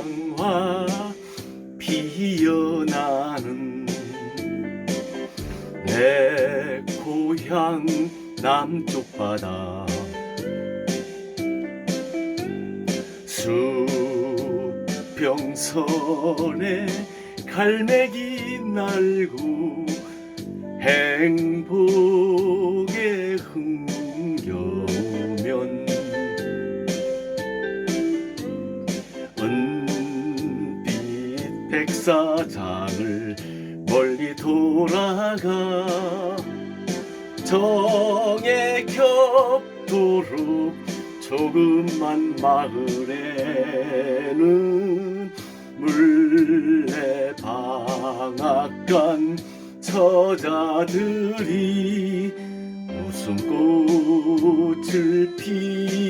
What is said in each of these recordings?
꽃향화 피어나는 내 고향 남쪽 바다. 수평선에 갈매기 날고 행복 백사장을 멀리 돌아가 정에 겹도록 조금만 마을에는 물레 방앗간 처자들이 웃음꽃을 피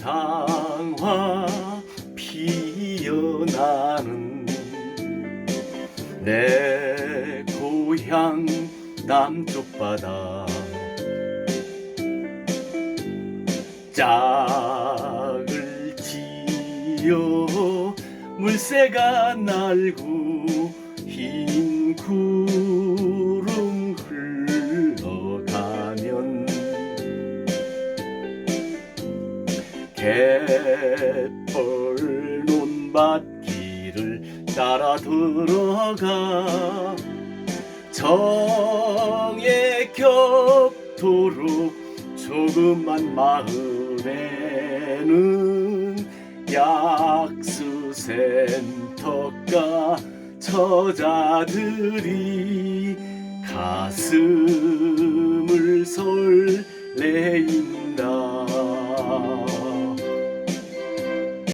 대당화 피어나는 내 고향 남쪽 바다. 짝을 지어 물새가 날고 흰 구 갯벌 논밭길을 따라 들어가 정에 겹도록 조금만 마을에는 약수센터가 처자들이 가슴을 설레인다